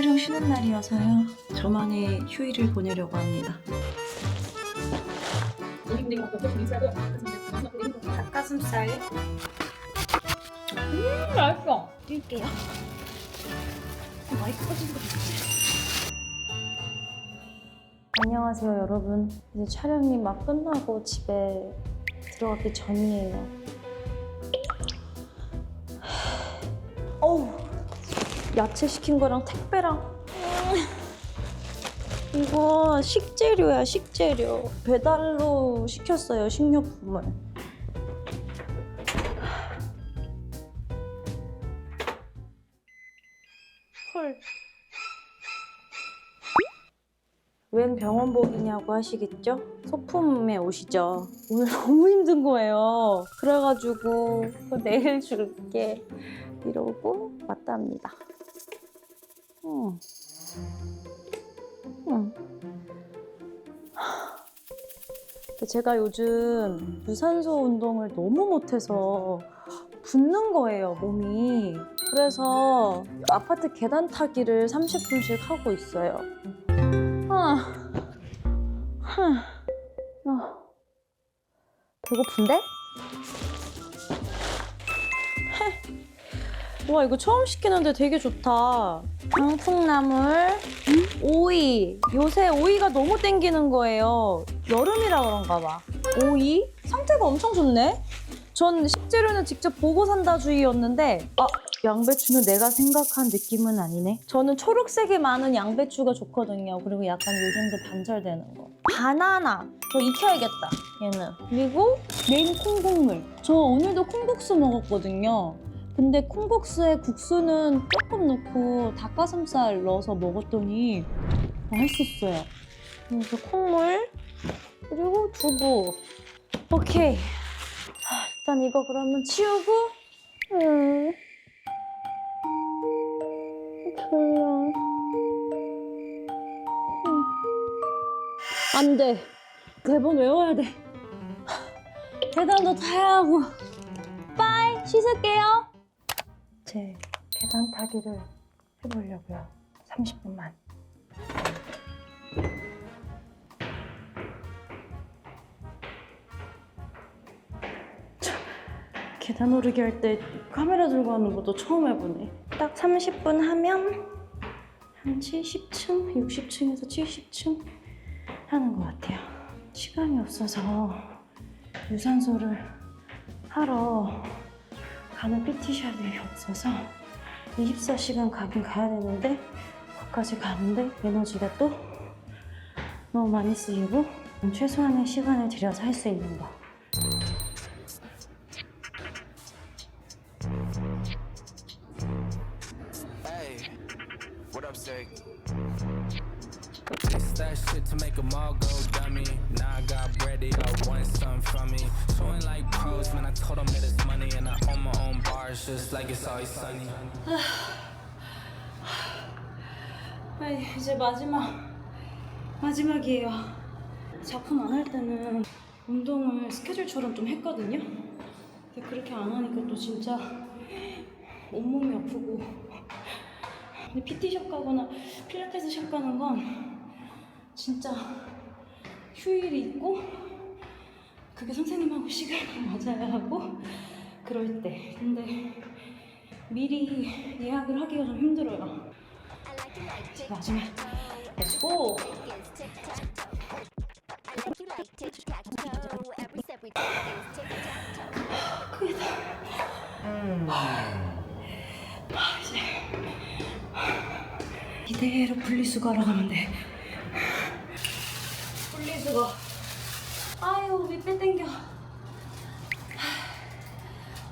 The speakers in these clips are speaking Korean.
촬영 쉬는 날이어서요. 저만의 휴일을 보내려고 합니다. 닭가슴살 맛있어. 뛸게요. 마이크 꺼지는 거 안녕하세요 여러분. 이제 촬영이 막 끝나고 집에 들어가기 전이에요. 야채 시킨 거랑 택배랑 음, 이거 식재료야 식재료 배달로 시켰어요 식료품을 헐 웬 병원복이냐고 하시겠죠? 소품에 오시죠. 오늘 너무 힘든 거예요. 그래가지고 내일 줄게 이러고 왔답니다. 음. 음. 하. 제가 요즘 유산소 운동을 너무 못해서 붓는 거예요, 몸이. 그래서 아파트 계단 타기를 30분씩 하고 있어요. 아, 흠. 아, 배고픈데? 와 이거 처음 시키는데 되게 좋다. 방풍나물, 오이. 요새 오이가 너무 땡기는 거예요. 여름이라 그런가 봐. 오이? 상태가 엄청 좋네. 전 식재료는 직접 보고 산다 주의였는데 아 양배추는 내가 생각한 느낌은 아니네. 저는 초록색이 많은 양배추가 좋거든요. 그리고 약간 요즘도 반절되는 거. 바나나. 저 익혀야겠다. 얘는. 그리고 메인 콩국물. 저 오늘도 콩국수 먹었거든요. 근데 콩국수에 국수는 조금 넣고 닭가슴살 넣어서 먹었더니 맛있었어요. 그래서 콩물 그리고 두부. 오케이. 하, 일단 이거 그러면 치우고 음. 졸려. 음. 안 돼. 대본 외워야 돼. 계단도 타야 하고. 빠이! 씻을게요. 제 계단 타기를 해보려고요. 30분만. 계단 오르기 할 때 카메라 들고 하는 것도 처음 해보네. 딱 30분 하면 한 70층, 60층에서 70층 하는 것 같아요. 시간이 없어서 유산소를 하러 가는 PT샵이 없어서 24시간 가긴 가야 되는데 거기까지 가는데 에너지가 또 너무 많이 쓰이고 최소한의 시간을 들여서 할 수 있는 거. It's told them that just like it's always sunny. 아, 이제 마지막 마지막이에요. 작품 안 할 때는 운동을 스케줄처럼 좀 했거든요. 근데 그렇게 안 하니까 또 진짜 온몸이 아프고. 근데 PT샵 가거나 필라테스 샵 가는 건 진짜 휴일이 있고 그게 선생님하고 시간을 맞아야 하고 그럴 때. 근데 미리 예약을 하기가 좀 힘들어요. 마지막. 렛츠고 이대로 분리수거하러 가면 돼. 분리수거. 아유 밑에 땡겨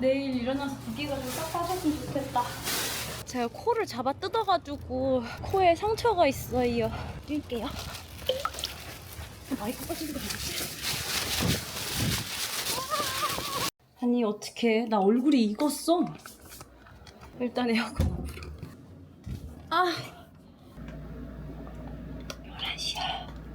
내일 일어나서 붓기가 좀 싹 빠졌으면 좋겠다. 제가 코를 잡아 뜯어가지고 코에 상처가 있어요. 뛸게요. 마이크 꺼지는 거 뭐지? 아니 어떡해. 나 얼굴이 익었어. 일단 에어컨. 아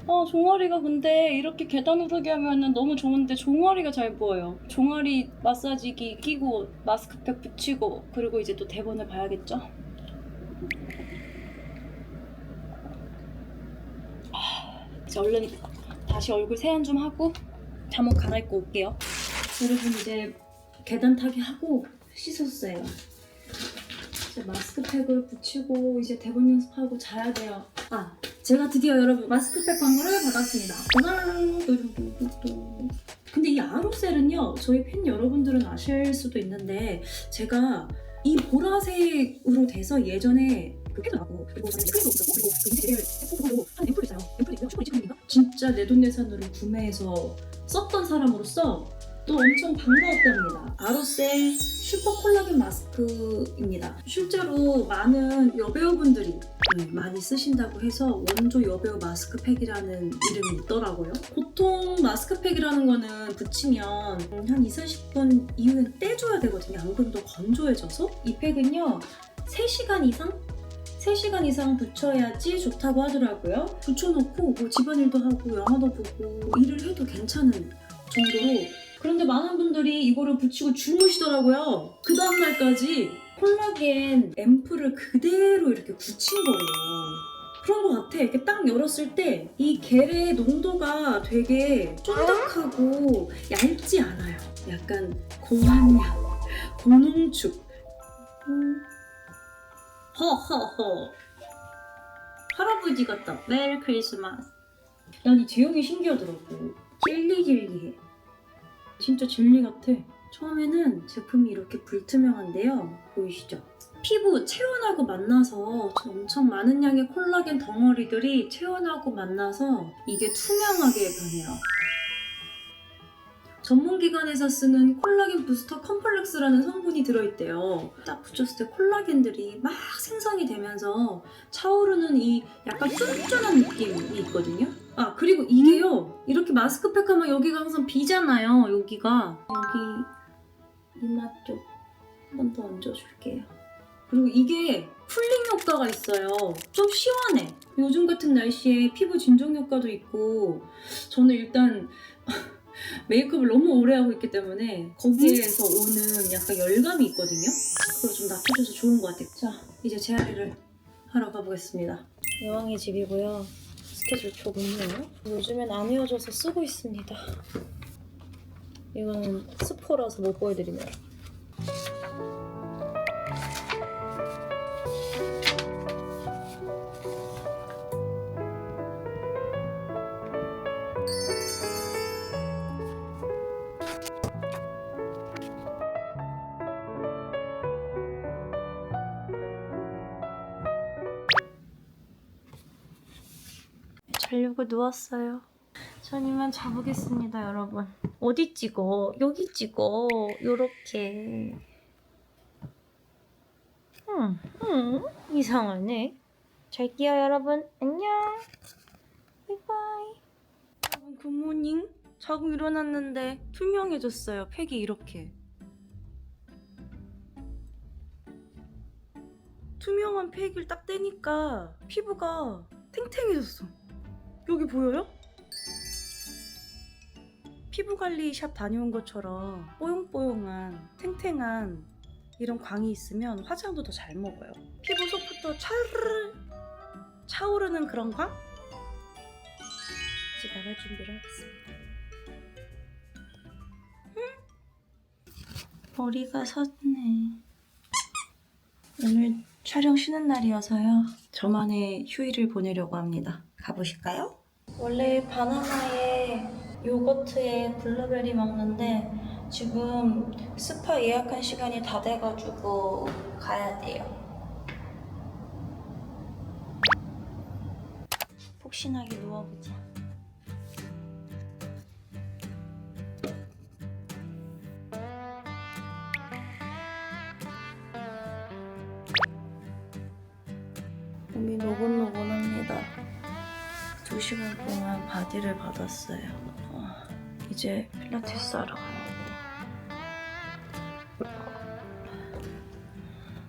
어, 종아리가 근데 이렇게 계단 오르기 하면은 너무 좋은데 종아리가 잘 보여요. 종아리 마사지기 끼고 마스크팩 붙이고 그리고 이제 또 대본을 봐야겠죠? 아, 이제 얼른 다시 얼굴 세안 좀 하고 잠옷 갈아입고 올게요. 여러분 이제 계단 타기 하고 씻었어요. 이제 마스크팩을 붙이고 이제 대본 연습하고 자야 돼요. 아 제가 드디어 여러분 마스크팩 광고를 받았습니다. 근데 이 아로셀은요, 저희 팬 여러분들은 아실 수도 있는데 제가 이 보라색으로 돼서 예전에 그 팩도 나고 그리고 크림도 있었고 그리고 그 인쇄를 해보고 한 앰플 있어요. 앰플이 있고요. 슈퍼 리치크림인가? 진짜 내 돈 내산으로 구매해서 썼던 사람으로서 또 엄청 반가웠답니다. 아로셀 슈퍼 콜라겐 마스크입니다. 실제로 많은 여배우분들이 네, 많이 쓰신다고 해서 원조 여배우 마스크팩이라는 이름이 있더라고요. 보통 마스크팩이라는 거는 붙이면 한 2, 30분 이후에 떼줘야 되거든요. 더 건조해져서. 이 팩은요, 3시간 이상? 3시간 이상 붙여야지 좋다고 하더라고요. 붙여놓고 뭐 집안일도 하고 영화도 보고 일을 해도 괜찮은 정도로 그런데 많은 분들이 이거를 붙이고 주무시더라고요. 그 다음날까지 콜라겐 앰플을 그대로 이렇게 굳힌 거예요. 그런 것 같아. 이렇게 딱 열었을 때 이 겔의 농도가 되게 쫀득하고 얇지 않아요. 약간 고함량, 고농축. 음. 허허허. 할아버지 같다. 메리 크리스마스. 난 이 제형이 신기하더라고. 질리질리해. 진짜 젤리 같아. 처음에는 제품이 이렇게 불투명한데요. 보이시죠? 피부 체온하고 만나서 저 엄청 많은 양의 콜라겐 덩어리들이 체온하고 만나서 이게 투명하게 변해요. 전문기관에서 쓰는 콜라겐 부스터 컴플렉스라는 성분이 들어있대요. 딱 붙였을 때 콜라겐들이 막 생성이 되면서 차오르는 이 약간 쫀쫀한 느낌이 있거든요. 아 그리고 이게요. 이렇게 마스크팩 하면 여기가 항상 비잖아요 여기가. 여기 이마 쪽 한 번 더 얹어줄게요. 그리고 이게 쿨링 효과가 있어요. 좀 시원해. 요즘 같은 날씨에 피부 진정 효과도 있고. 저는 일단 메이크업을 너무 오래 하고 있기 때문에 거기에서 오는 약간 열감이 있거든요. 그걸 좀 낮춰줘서 좋은 것 같아요. 자 이제 재활이를 하러 가보겠습니다. 여왕의 집이고요 스케줄 표군요. 요즘엔 안 헤어져서 쓰고 있습니다. 이거는 스포라서 못 보여드리네요. 자려고 누웠어요. 전 이만 자보겠습니다, 여러분. 어디 찍어? 여기 찍어. 요렇게. 음, 음, 이상하네. 잘게요, 여러분. 안녕. 바이바이. 여러분, 굿모닝. 자고 일어났는데 투명해졌어요. 팩이 이렇게. 투명한 팩을 딱 떼니까 피부가 탱탱해졌어. 여기 보여요? 피부 관리 샵 다녀온 것처럼 뽀용뽀용한 탱탱한 이런 광이 있으면 화장도 더 잘 먹어요. 피부 속부터 차르르 차오르는 그런 광? 이제 나갈 준비를 하겠습니다. 응? 머리가 섰네. 오늘 촬영 쉬는 날이어서요. 저만의 휴일을 보내려고 합니다. 가보실까요? 원래 바나나에 요거트에 블루베리 먹는데 지금 스파 예약한 시간이 다 돼가지고 가야 돼요. 폭신하게 누워보자. 바디를 받았어요. 어, 이제 필라테스 하러.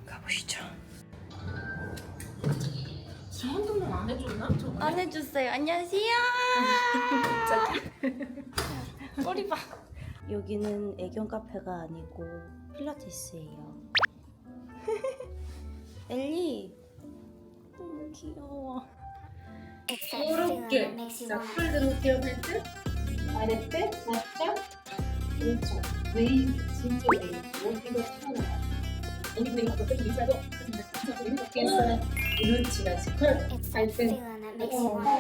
가보시죠. 한동안 안 해줬나? 저번에? 안 해주세요. 안녕하세요. 머리 봐. 여기는 애견 카페가 아니고 필라테스예요. 엘리, 너무 귀여워. 이렇게 자, 풀 들어올게요 벨트 아랫배 살짝 그렇죠 웨이브 진짜 웨이브 여기가 튀어나와요 여기 웨이브 어떻게 미사도 이렇게 해서 그렇지 그렇지 펄 발등 어,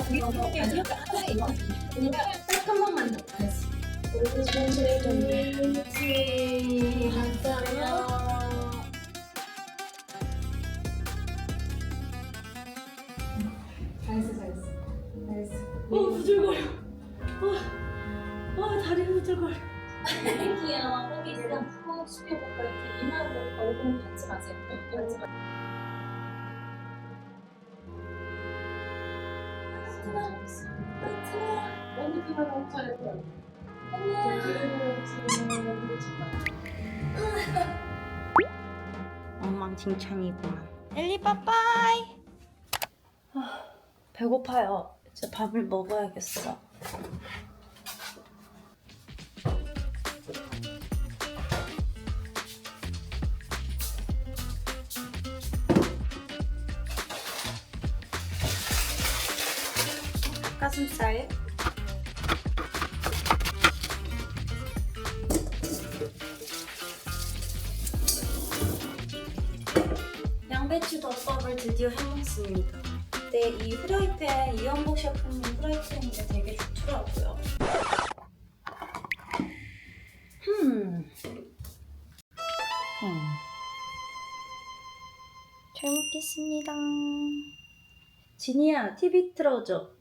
이거? 이거 딱한 번만 더 다시 그렇지 하잖아 잘했어 부들거려. 귀여워 거기 있어 호흡 숙여볼까 이렇게 이마로 얼굴 받지 마세요 받지 마 언니 피가 너무 잘했어 엉망진창이구만. 엘리 빠빠이. 아, 배고파요. 이제 밥을 먹어야겠어. 가슴살. 양배추 덮밥을 드디어 해먹습니다. 근데 이 후라이팬 이연복 셰프님 후라이팬인데 되게 좋더라고요. 음. 음. 잘 먹겠습니다. 지니야, TV 틀어줘.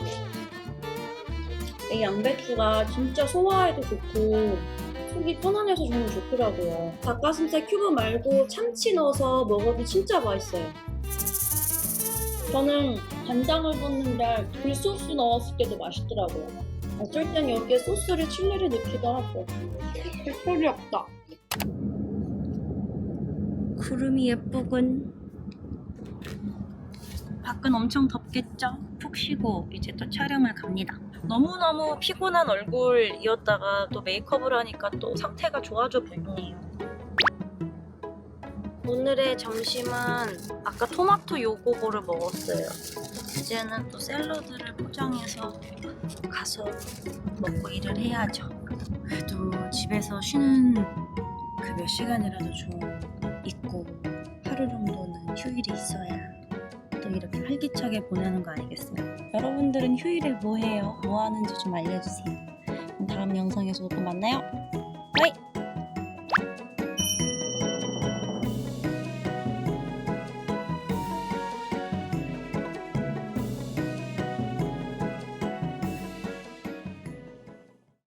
음. 이 양배추가 진짜 소화에도 좋고 속이 편안해서 정말 좋더라고요. 닭가슴살 큐브 말고 참치 넣어서 먹어도 진짜 맛있어요. 저는 간장을 붓는데 굴소스 넣었을 때도 맛있더라고요. 어쩔 땐 여기에 소스를 칠리를 넣기도 하고. 별소리 없다. 구름이 예쁘군. 밖은 엄청 덥겠죠? 푹 쉬고 이제 또 촬영을 갑니다. 너무너무 피곤한 얼굴이었다가 또 메이크업을 하니까 또 상태가 좋아져 보이네요. 오늘의 점심은 아까 토마토 요거보를 먹었어요. 이제는 또 샐러드를 포장해서 가서 먹고 일을 해야죠. 그래도 집에서 쉬는 그 몇 시간이라도 좀 있고 하루 정도는 휴일이 있어야 또 이렇게 활기차게 보내는 거 아니겠어요? 여러분들은 휴일에 뭐 해요? 뭐 하는지 좀 알려주세요. 다음 영상에서 또 만나요. 바이!